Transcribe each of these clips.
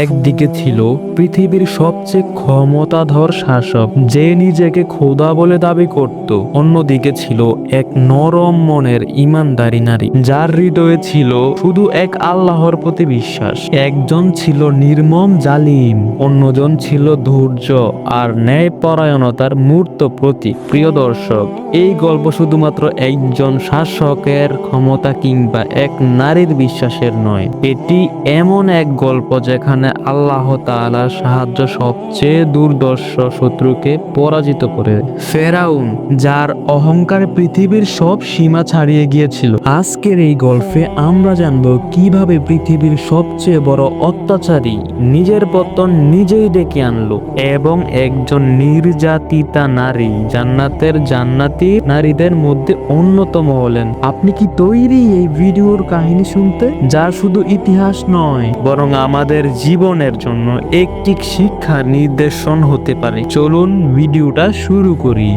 একদিকে ছিল পৃথিবীর সবচেয়ে ক্ষমতাধর শাসক যে নিজেকে খোদা বলে দাবি করত। অন্যদিকে ছিল এক নরম মনের ইমানদারি নারী, যার হৃদয়ে ছিল শুধু এক আল্লাহর প্রতি বিশ্বাস। একজন ছিল নির্মম জালিম, অন্যজন ছিল ধৈর্য আর ন্যায়পরায়ণতার মূর্ত প্রতীক। প্রিয় দর্শক, এই গল্প শুধুমাত্র একজন শাসকের ক্ষমতা কিংবা এক নারীর বিশ্বাসের নয়, এটি এমন এক গল্প যেখানে আল্লাহ তাআলার সাহায্য সবচেয়ে দুর্দর্শ শত্রুকে পরাজিত করে। ফেরাউন, যার অহংকার পৃথিবীর সব সীমা ছাড়িয়ে গিয়েছিল। আজকের এই গল্পে আমরা জানব কীভাবে পৃথিবীর সবচেয়ে বড় অত্যাচারী নিজের পতন নিজেই ডেকে আনলো এবং একজন নির্যাতিতা নারী জান্নাতের জান্নাতি নারীদের মধ্যে অন্যতম হলেন। আপনি কি তৈরি এই ভিডিওর কাহিনী শুনতে? যা শুধু ইতিহাস নয়, বরং আমাদের জীবনের জন্য একটি শিক্ষা নির্দেশন হতে পারে। চলুন ভিডিওটা শুরু করি।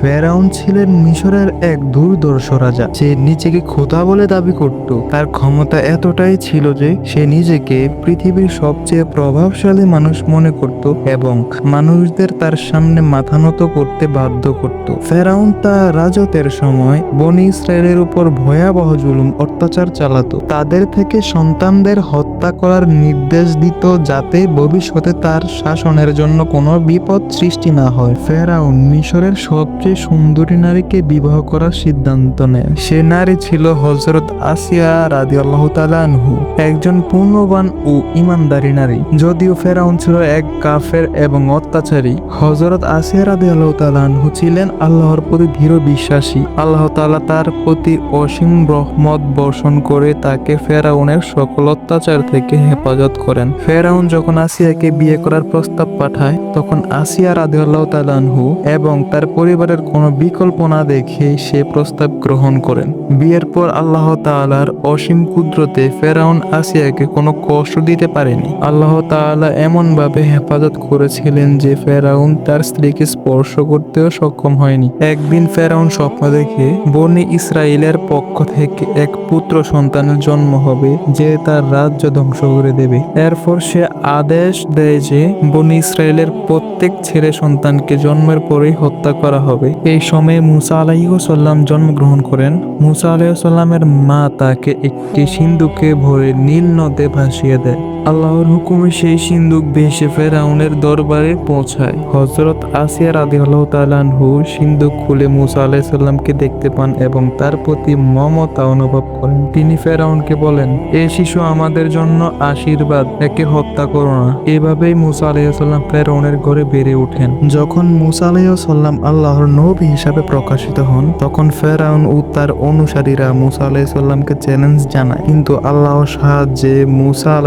ফেরাউন ছিলেন মিশরের এক দুর্দর্শ রাজা। যে নিজেকে খোদা বলে দাবি করত। তার ক্ষমতা এতটাই ছিল যে সে নিজেকে পৃথিবীর সবচেয়ে প্রভাবশালী মানুষ মনে করত এবং মানুষদের তার সামনে মাথা নত করতে বাধ্য করত। ফেরাউন তার রাজতের সময় বনি ইসরায়েলের উপর ভয়াবহ জুলুম, অত্যাচার চালাতো। তাদের থেকে সন্তানদের হত্যা করার নির্দেশ দিত যাতে ভবিষ্যতে তার শাসনের জন্য কোনো বিপদ সৃষ্টি না হয়। ফেরাউন মিশরের সবচেয়ে সুন্দরী নারীকে বিবাহ করার সিদ্ধান্ত নেয়। সে নারী ছিল হজরত আসিয়া রাদি আল্লাহ আনহু, একজন পূর্ণবান ও ইমানদারি নারী। যদিও ফেরাউন ছিল এক কাফের এবং অত্যাচারী হজরত আসিয়া রাদি আল্লাহ আনহু ছিলেন আল্লাহর প্রতি দৃঢ় বিশ্বাসী। আল্লাহ তাআলা তার প্রতি অসীম রহমত বর্ষণ করে তাকে ফেরাউনের সকল অত্যাচার থেকে হেফাজত করেন। ফেরাউন যখন আসিয়াকে বিয়ে করার প্রস্তাব পাঠায়, তখন আসিয়া রাদিয়াল্লাহু তাআলা আনহু এবং তার পরিবারের কোনো বিকল্প না দেখে সে প্রস্তাব গ্রহণ করেন। বিয়ের পর আল্লাহ তাআলার অসীম কুদরতে ফেরাউন আসিয়াকে কোনো কষ্ট দিতে পারেনি। আল্লাহ তাআলা এমন ভাবে হেফাজত করেছিলেন যে ফেরাউন তার স্ত্রীকে স্পর্শ করতেও সক্ষম হয়নি। একদিন ফেরাউন স্বপ্ন দেখে বনি ইসরায়েলের পক্ষ থেকে এক পুত্র সন্তানের জন্ম হবে যে তার রাজ্য ধ্বংস করে দেবে। এরপর সে আদেশ দেয় যে বনি ইসরায়েলের প্রত্যেক ছেলে সন্তানকে জন্মের পরেই হত্যা করা হবে। এই সময়ে মুসা আলাইসাল্লাম জন্মগ্রহণ করেন। মুসা আলাইসাল্লামের মা তাকে একটি সিন্ধুকে ভরে নীল নদে ভাসিয়ে দেয়। আল্লাহর হুকুমে সেই সিন্ধুক ভেসে ফেরাউনের দরবারে পৌঁছায়। হজরত আসিয়া রাদি আল্লাহ তালানহু সিন্ধুক খুলে মুসা আলাইসাল্লামকে দেখতে পান এবং তার প্রতি মমতা অনুভব করেন। তিনি ফেরাউনকে বলেন, এ শিশু আমাদের জন্য আশীর্বাদ, একে হত্যা করো না। এভাবেই মুসা আলাইসাল্লাম ফেরাউনের ঘরে বেড়ে ওঠেন। যখন মুসা আলাইসাল্লাম আল্লাহর নবী হিসাবে প্রকাশিত হন, তখন ফেরাউন ও তার অনুসারীরা মুসা আলাইসাল্লামকে চ্যালেঞ্জ জানায়। কিন্তু আল্লাহর সাহায্যে মুসা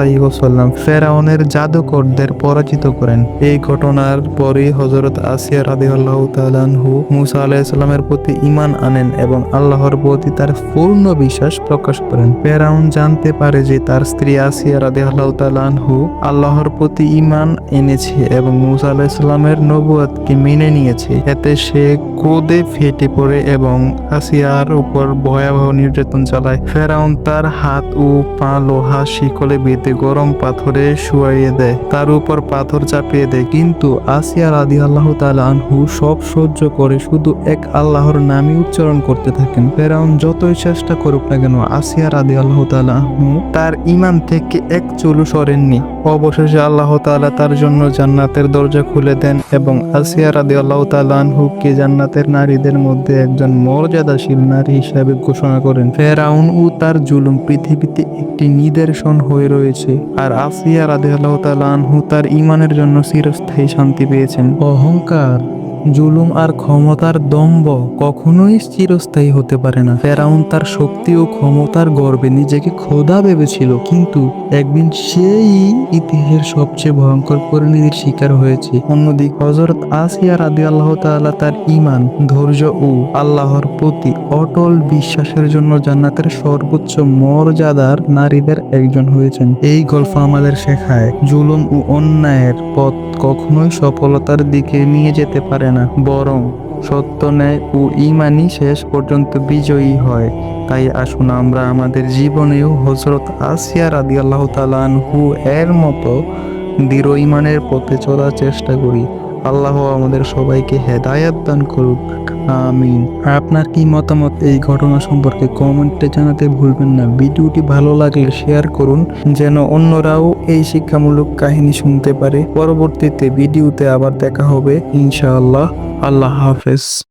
আলাইসাল্লাম ফেরাউনের জাদুকরদের পরাজিত করেন। এই ঘটনার পরই হজরত আসিয়া রাদি আল্লাহ তালানহু মুসা আলাইসাল্লামের প্রতি ইমান আনেন এবং আল্লাহর প্রতি তার পূর্ণ বিশ্বাস প্রকাশ করেন। ফেরাউন জানতে পারে যে তার স্ত্রী আসিয়া রাদি আল্লাহ তালানহু আল্লাহর প্রতি ইমান এনেছে এবং মুসা আলাইসাল্লামের নবুয়াতকে মেনে নিয়েছে। এতে সে ক্রোধে ফেটে পড়ে এবং আসিয়ার উপর ভয়াবহ নির্যাতন চালায়। ফেরাউন তার হাত ও পা লোহা শিকলে বেঁধে গরম পাথরে শুয়াইয়ে দেয়, তার উপর পাথর চাপিয়ে দেয়। কিন্তু আসিয়া রাদি আল্লাহ আনহু সব সহ্য করে, শুধু এক আল্লাহর নামই উচ্চারণ করতে থাকেন। ফেরাউন যতই চেষ্টা করুক না কেন, আসিয়া রাদি আল্লাহ আনহু তার ইমান থেকে এক চুলু সরেননি। অবশেষে আল্লাহ তাআলা তার জন্য জান্নাতের দরজা খুলে দেন এবং আসিয়া রাদি আল্লাহ আনহুকে জান্নাতের নারীদের মধ্যে একজন মর্যাদাশীল নারী হিসাবে ঘোষণা করেন। ফেরাউন ও তার জুলুম পৃথিবীতে একটি নিদর্শন হয়ে রয়েছে। আর আসিয়া রাধে আল্লাহ আনহু তার ইমানের জন্য চিরস্থায়ী শান্তি পেয়েছেন। অহংকার জুলুম আর ক্ষমতার দম্ভ কখনোই চিরস্থায়ী হতে পারে না। ফেরাউন তার শক্তি ও ক্ষমতার গর্বে নিজেকে খোদা ভেবেছিল, কিন্তু একদিন সেই ইতিহাসের সবচেয়ে ভয়ঙ্কর পরিণতির শিকার হয়েছে। অন্যদিকে হজরত আসিয়া রাদি আল্লাহ তাআলা তার ইমান ধৈর্য ও আল্লাহর প্রতি অটল বিশ্বাসের জন্য জান্নাতের সর্বোচ্চ মর্যাদার নারীদের একজন হয়েছেন। এই গল্প আমাদের শেখায়, জুলুম ও অন্যায়ের পথ কখনোই সফলতার দিকে নিয়ে যেতে পারে না, বরং সত্য ন্যায় ও ইমানই শেষ পর্যন্ত বিজয়ী হয়। তাই আসুন আমরা আমাদের জীবনেও হজরত আসিয়া রাদি আল্লাহ তালানহু এর মতো দৃঢ় ইমানের পথে চলার চেষ্টা করি। আল্লাহ আমাদের সবাইকে হেদায়াত দান করুক। আমিন। আপনার কি মতামত এই ঘটনা সম্পর্কে কমেন্টে জানাতে ভুলবেন না। ভিডিওটি ভালো লাগলে শেয়ার করুন, যেন অন্যরাও এই শিক্ষামূলক কাহিনী শুনতে পারে। পরবর্তীতে ভিডিওতে আবার দেখা হবে। ইনশাআল্লাহ। আল্লাহ হাফেজ।